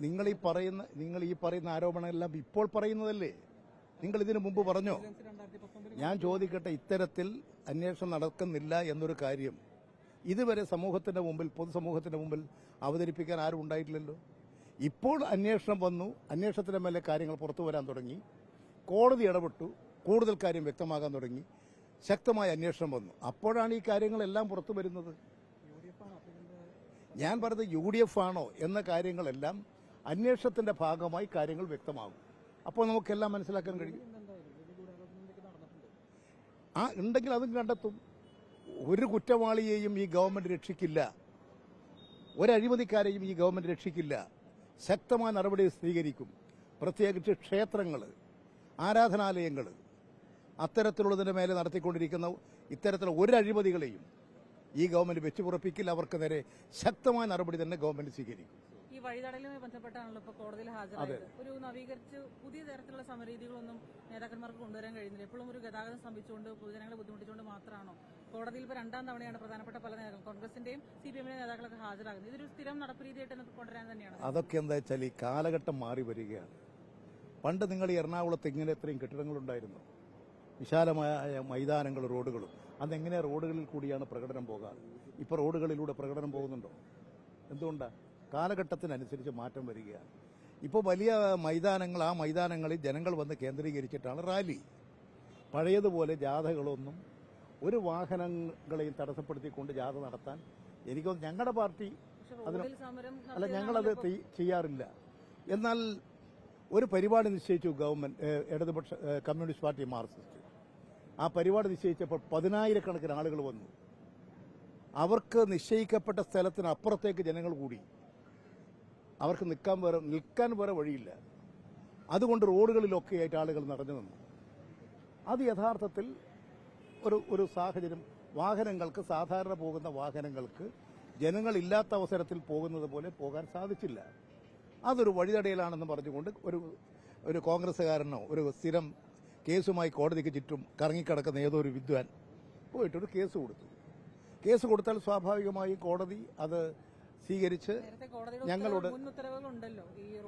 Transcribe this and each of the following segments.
നിങ്ങൾ ഈ പറയുന്ന നിങ്ങൾ ഈ പറയുന്ന ആരോപണമെല്ലാം ഇപ്പോൾ പറയുന്നതല്ലേ? നിങ്ങൾ ഇതിനു മുമ്പ് പറഞ്ഞോ? ഞാൻ ചോദിക്കട്ടെ ഇത്തരത്തിൽ അന്വേഷണം നടക്കുന്നില്ല എന്നൊരു കാര്യം. ഇതുവരെ സമൂഹത്തിന്റെ മുമ്പിൽ പൊതുസമൂഹത്തിന്റെ മുമ്പിൽ അവതരിപ്പിക്കാൻ ആരും ഉണ്ടായിട്ടില്ലല്ലോ. ഇപ്പോൾ അന്വേഷണം വന്നു അന്വേഷണത്തിന്റെ മേലെ കാര്യങ്ങൾ പുറത്തു വരാൻ തുടങ്ങി. കോടതി ഇടപെട്ടു കൂടുതൽ കാര്യം വ്യക്തമാകാൻ തുടങ്ങി. ശക്തമായ അന്വേഷണം വന്നു. അപ്പോഴാണ് ഈ കാര്യങ്ങളെല്ലാം പുറത്തു വരുന്നത്. ഞാൻ പറഞ്ഞത് യു ഡി എഫ് ആണോ എന്ന കാര്യങ്ങളെല്ലാം അന്വേഷണത്തിന്റെ ഭാഗമായി കാര്യങ്ങൾ വ്യക്തമാകും. അപ്പോൾ നമുക്കെല്ലാം മനസ്സിലാക്കാൻ കഴിയും. ആ ഉണ്ടെങ്കിൽ അതും കണ്ടെത്തും. ഒരു കുറ്റവാളിയെയും ഈ ഗവൺമെന്റ് രക്ഷിക്കില്ല. ഒരഴിമതിക്കാരെയും ഈ ഗവൺമെന്റ് രക്ഷിക്കില്ല. ശക്തമായ നടപടി സ്വീകരിക്കും. പ്രത്യേകിച്ച് ക്ഷേത്രങ്ങൾ ആരാധനാലയങ്ങൾ അത്തരത്തിലുള്ളതിന്റെ മേലെ നടത്തിക്കൊണ്ടിരിക്കുന്ന ഇത്തരത്തിലുള്ള ഒരു അഴിമതികളെയും ഈ ഗവൺമെന്റ് വെച്ചുപുറപ്പിക്കില്ല അവർക്ക് നേരെ ശക്തമായ നടപടി തന്നെ ഗവൺമെന്റ് സ്വീകരിക്കും. വഴിതടയലുമായി ബന്ധപ്പെട്ടാണല്ലോ ഇപ്പോൾ കോടതിയിൽ ഹാജരായത്. ഒരു നവീകരിച്ച് പുതിയ തരത്തിലുള്ള സമരീതികളൊന്നും നേതാക്കന്മാർക്ക് കൊണ്ടുവരാൻ കഴിയുന്നില്ല എപ്പോഴും ഒരു ഗതാഗതം സ്തംഭിച്ചുകൊണ്ട് പൊതുജനങ്ങളെ ബുദ്ധിമുട്ടിച്ചുകൊണ്ട് മാത്രമാണോ? കോടതിയിൽ ഇപ്പോൾ രണ്ടാം തവണയാണ് പ്രധാനപ്പെട്ട പല നേതാക്കൾ കോൺഗ്രസിന്റെയും സി പി എമ്മിന്റെ നേതാക്കളൊക്കെ ഹാജരാകുന്നത്. ഇതൊരു സ്ഥിരം നടപ്പ് രീതിയായിട്ട് കൊണ്ടുവരാൻ തന്നെയാണ്. അതൊക്കെ എന്താ വെച്ചാൽ ഈ കാലഘട്ടം മാറി വരികയാണ്. പണ്ട് നിങ്ങൾ എറണാകുളത്ത് ഇങ്ങനെ ഇത്രയും കെട്ടിടങ്ങളുണ്ടായിരുന്നു. വിശാലമായ മൈതാനങ്ങൾ റോഡുകളും. അന്നെങ്ങനെ റോഡുകളിൽ കൂടിയാണ് പ്രകടനം പോകാറ്? ഇപ്പൊ റോഡുകളിലൂടെ പ്രകടനം പോകുന്നുണ്ടോ? എന്തുകൊണ്ടാണ് കാലഘട്ടത്തിനനുസരിച്ച് മാറ്റം വരികയാണ്. ഇപ്പോൾ വലിയ മൈതാനങ്ങൾ ആ മൈതാനങ്ങളിൽ ജനങ്ങൾ വന്ന് കേന്ദ്രീകരിച്ചിട്ടാണ് റാലി. പഴയതുപോലെ ജാഥകളൊന്നും ഒരു വാഹനങ്ങളെയും തടസ്സപ്പെടുത്തിക്കൊണ്ട് ജാഥ നടത്താൻ എനിക്ക് ഞങ്ങളുടെ പാർട്ടി അതിന് അല്ല ഞങ്ങളത് ചെയ്യാറില്ല. എന്നാൽ ഒരു പരിപാടി നിശ്ചയിച്ചു ഗവൺമെന്റ് ഇടതുപക്ഷ കമ്മ്യൂണിസ്റ്റ് പാർട്ടി മാർക്സിസ്റ്റ്. ആ പരിപാടി നിശ്ചയിച്ചപ്പോൾ പതിനായിരക്കണക്കിന് ആളുകൾ വന്നു. അവർക്ക് നിശ്ചയിക്കപ്പെട്ട സ്ഥലത്തിന് അപ്പുറത്തേക്ക് ജനങ്ങൾ കൂടി. അവർക്ക് നിൽക്കാൻ വേറെ നിൽക്കാൻ വേറെ വഴിയില്ല. അതുകൊണ്ട് റോഡുകളിലൊക്കെ ആയിട്ട് ആളുകൾ നിറഞ്ഞു നിന്നു. അത് യഥാർത്ഥത്തിൽ ഒരു ഒരു സാഹചര്യം വാഹനങ്ങൾക്ക് സാധാരണ പോകുന്ന വാഹനങ്ങൾക്ക് ജനങ്ങളില്ലാത്ത അവസരത്തിൽ പോകുന്നത് പോലെ പോകാൻ സാധിച്ചില്ല. അതൊരു വഴിതടയലാണെന്ന് പറഞ്ഞുകൊണ്ട് ഒരു ഒരു കോൺഗ്രസ്സുകാരനോ ഒരു സ്ഥിരം കേസുമായി കോടതിക്ക് ചുറ്റും കറങ്ങിക്കിടക്കുന്ന ഏതോ ഒരു വിദ്വാൻ പോയിട്ടൊരു കേസ് കൊടുത്തു. കേസ് കൊടുത്താൽ സ്വാഭാവികമായി കോടതി അത് സ്വീകരിച്ച് ഞങ്ങളോട്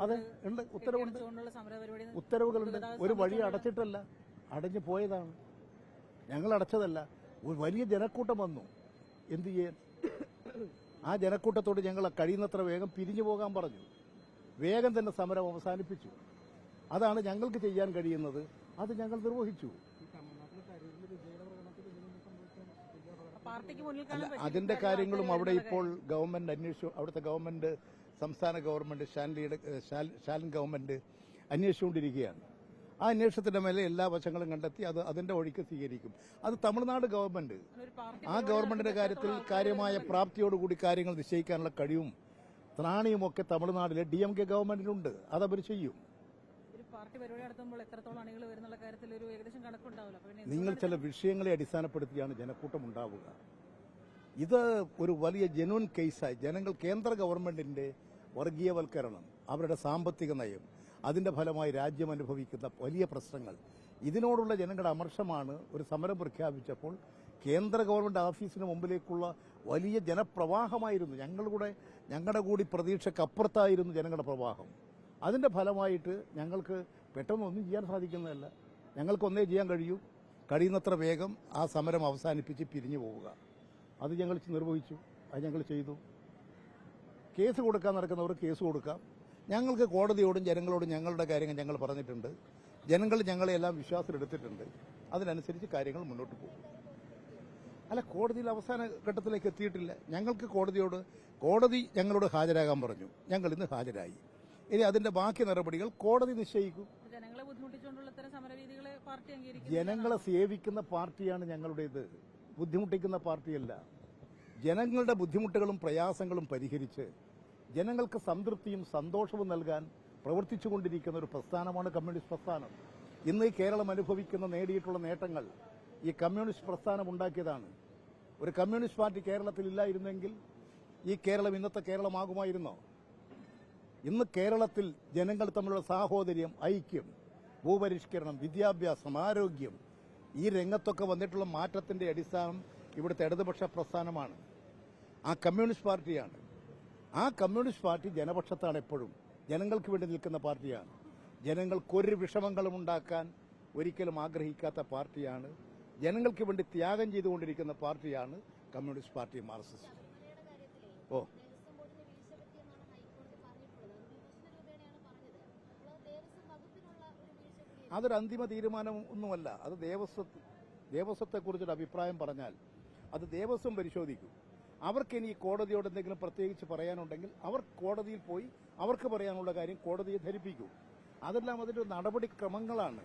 അതെ ഉണ്ട്. ഉത്തരവുണ്ട്. ഉത്തരവുകളുണ്ട്. ഒരു വഴി അടച്ചിട്ടല്ല അടഞ്ഞു പോയതാണ്. ഞങ്ങൾ അടച്ചതല്ല ഒരു വലിയ ജനക്കൂട്ടം വന്നു. എന്തു ചെയ്യാൻ? ആ ജനക്കൂട്ടത്തോട് ഞങ്ങൾ കഴിയുന്നത്ര വേഗം പിരിഞ്ഞു പോകാൻ പറഞ്ഞു. വേഗം തന്നെ സമരം അവസാനിപ്പിച്ചു. അതാണ് ഞങ്ങൾക്ക് ചെയ്യാൻ കഴിയുന്നത്. അത് ഞങ്ങൾ നിർവഹിച്ചു. അതിന്റെ കാര്യങ്ങളും അവിടെ ഇപ്പോൾ ഗവൺമെന്റ് അന്വേഷിച്ചു. അവിടുത്തെ ഗവൺമെന്റ് സംസ്ഥാന ഗവൺമെന്റ് ഷാൻലിയുടെ ഷാലിൻ ഗവൺമെന്റ് അന്വേഷിച്ചുകൊണ്ടിരിക്കുകയാണ്. ആ അന്വേഷണത്തിന്റെ മേലെ എല്ലാ വശങ്ങളും കണ്ടെത്തി അത് അതിന്റെ വഴിക്ക് സ്വീകരിക്കും. അത് തമിഴ്നാട് ഗവൺമെന്റ്. ആ ഗവൺമെന്റിന്റെ കാര്യത്തിൽ കാര്യമായ പ്രാപ്തിയോടുകൂടി കാര്യങ്ങൾ നിശ്ചയിക്കാനുള്ള കഴിവും ത്രാണിയുമൊക്കെ തമിഴ്നാടിലെ ഡി എം കെ ഗവൺമെന്റിനുണ്ട്. അതവർ ചെയ്യും. പാർട്ടി പരിപാടി നടത്തുമ്പോൾ എത്രത്തോളം അണികൾ വരുന്നുള്ള കാര്യത്തിൽ ഒരു ഏകദേശം കണക്കുണ്ടാവില്ല. അപ്പൊ നിങ്ങൾ ചില വിഷയങ്ങളെ അടിസ്ഥാനപ്പെടുത്തിയാണ് ജനക്കൂട്ടം ഉണ്ടാവുക. ഇത് ഒരു വലിയ ജനുവൻ കേസായി ജനങ്ങൾ കേന്ദ്ര ഗവൺമെന്റിന്റെ വർഗീയവൽക്കരണം അവരുടെ സാമ്പത്തിക നയം അതിന്റെ ഫലമായി രാജ്യം അനുഭവിക്കുന്ന വലിയ പ്രശ്നങ്ങൾ. ഇതിനോടുള്ള ജനങ്ങളുടെ അമർഷമാണ് ഒരു സമരം പ്രഖ്യാപിച്ചപ്പോൾ കേന്ദ്ര ഗവൺമെന്റ് ഓഫീസിന് മുമ്പിലേക്കുള്ള വലിയ ജനപ്രവാഹമായിരുന്നു. ഞങ്ങളുടെ ഞങ്ങളുടെ കൂടി പ്രതീക്ഷക്കപ്പുറത്തായിരുന്നു ജനങ്ങളുടെ പ്രവാഹം. അതിന്റെ ഫലമായിട്ട് ഞങ്ങൾക്ക് പെട്ടെന്ന് ഒന്നും ചെയ്യാൻ സാധിക്കുന്നതല്ല. ഞങ്ങൾക്കൊന്നേ ചെയ്യാൻ കഴിയൂ. കഴിയുന്നത്ര വേഗം ആ സമരം അവസാനിപ്പിച്ച് പിരിഞ്ഞു പോവുക. അത് ഞങ്ങൾ നിർവഹിച്ചു. അത് ഞങ്ങൾ ചെയ്തു. കേസ് കൊടുക്കാൻ നടക്കുന്നവർ കേസ് കൊടുക്കാം. ഞങ്ങൾക്ക് കോടതിയോടും ജനങ്ങളോടും ഞങ്ങളുടെ കാര്യങ്ങൾ ഞങ്ങൾ പറഞ്ഞിട്ടുണ്ട്. ജനങ്ങൾ ഞങ്ങളെല്ലാം വിശ്വാസത്തിലെടുത്തിട്ടുണ്ട്. അതിനനുസരിച്ച് കാര്യങ്ങൾ മുന്നോട്ട് പോകും. അല്ല കോടതിയിൽ അവസാന ഘട്ടത്തിലേക്ക് എത്തിയിട്ടില്ല. ഞങ്ങൾക്ക് കോടതിയോട് കോടതി ഞങ്ങളോട് ഹാജരാകാൻ പറഞ്ഞു. ഞങ്ങൾ ഇന്ന് ഹാജരായി. ഇനി അതിന്റെ ബാക്കി നടപടികൾ കോടതി നിശ്ചയിക്കും. ജനങ്ങളെ സേവിക്കുന്ന പാർട്ടിയാണ് ഞങ്ങളുടേത്. ബുദ്ധിമുട്ടിക്കുന്ന പാർട്ടിയല്ല. ജനങ്ങളുടെ ബുദ്ധിമുട്ടുകളും പ്രയാസങ്ങളും പരിഹരിച്ച് ജനങ്ങൾക്ക് സംതൃപ്തിയും സന്തോഷവും നൽകാൻ പ്രവർത്തിച്ചുകൊണ്ടിരിക്കുന്ന ഒരു പ്രസ്ഥാനമാണ് കമ്മ്യൂണിസ്റ്റ് പ്രസ്ഥാനം. ഇന്ന് ഈ കേരളം അനുഭവിക്കുന്ന നേടിയിട്ടുള്ള നേട്ടങ്ങൾ ഈ കമ്മ്യൂണിസ്റ്റ് പ്രസ്ഥാനം ഉണ്ടാക്കിയതാണ്. ഒരു കമ്മ്യൂണിസ്റ്റ് പാർട്ടി കേരളത്തിൽ ഇല്ലായിരുന്നെങ്കിൽ ഈ കേരളം ഇന്നത്തെ കേരളമാകുമായിരുന്നോ? ഇന്ന് കേരളത്തിൽ ജനങ്ങൾ തമ്മിലുള്ള സാഹോദര്യം ഐക്യം ഭൂപരിഷ്കരണം വിദ്യാഭ്യാസം ആരോഗ്യം ഈ രംഗത്തൊക്കെ വന്നിട്ടുള്ള മാറ്റത്തിന്റെ അടിസ്ഥാനം ഇവിടുത്തെ ഇടതുപക്ഷ പ്രസ്ഥാനമാണ്. ആ കമ്മ്യൂണിസ്റ്റ് പാർട്ടിയാണ്. ആ കമ്മ്യൂണിസ്റ്റ് പാർട്ടി ജനപക്ഷത്താണ് എപ്പോഴും. ജനങ്ങൾക്ക് വേണ്ടി നിൽക്കുന്ന പാർട്ടിയാണ്. ജനങ്ങൾക്കൊരു വിഷമങ്ങളും ഉണ്ടാക്കാൻ ഒരിക്കലും ആഗ്രഹിക്കാത്ത പാർട്ടിയാണ്. ജനങ്ങൾക്ക് വേണ്ടി ത്യാഗം ചെയ്തുകൊണ്ടിരിക്കുന്ന പാർട്ടിയാണ് കമ്മ്യൂണിസ്റ്റ് പാർട്ടി മാർക്സിസ്റ്റ്. ഓ ദേവസ്വം ബോർഡിന് വീഴ്ച പറ്റിയെന്നാണ് ഹൈക്കോടതി പറഞ്ഞിട്ടുള്ളത് അത് വിമർശന രൂപേണയാണ് പറഞ്ഞത് അപ്പോൾ അത് ദേവസ്വം വകുപ്പിനുള്ള ഒരു വീഴ്ച കൂടിയാണ് അതൊരു അന്തിമ തീരുമാനം ഒന്നുമല്ല. അത് ദേവസ്വ ദേവസ്വത്തെക്കുറിച്ചൊരു അഭിപ്രായം പറഞ്ഞാൽ അത് ദേവസ്വം പരിശോധിക്കും. അവർക്ക് ഇനി കോടതിയോട് എന്തെങ്കിലും പ്രത്യേകിച്ച് പറയാനുണ്ടെങ്കിൽ അവർ കോടതിയിൽ പോയി അവർക്ക് പറയാനുള്ള കാര്യം കോടതിയെ ധരിപ്പിക്കും. അതെല്ലാം അതിന്റെ നടപടിക്രമങ്ങളാണ്.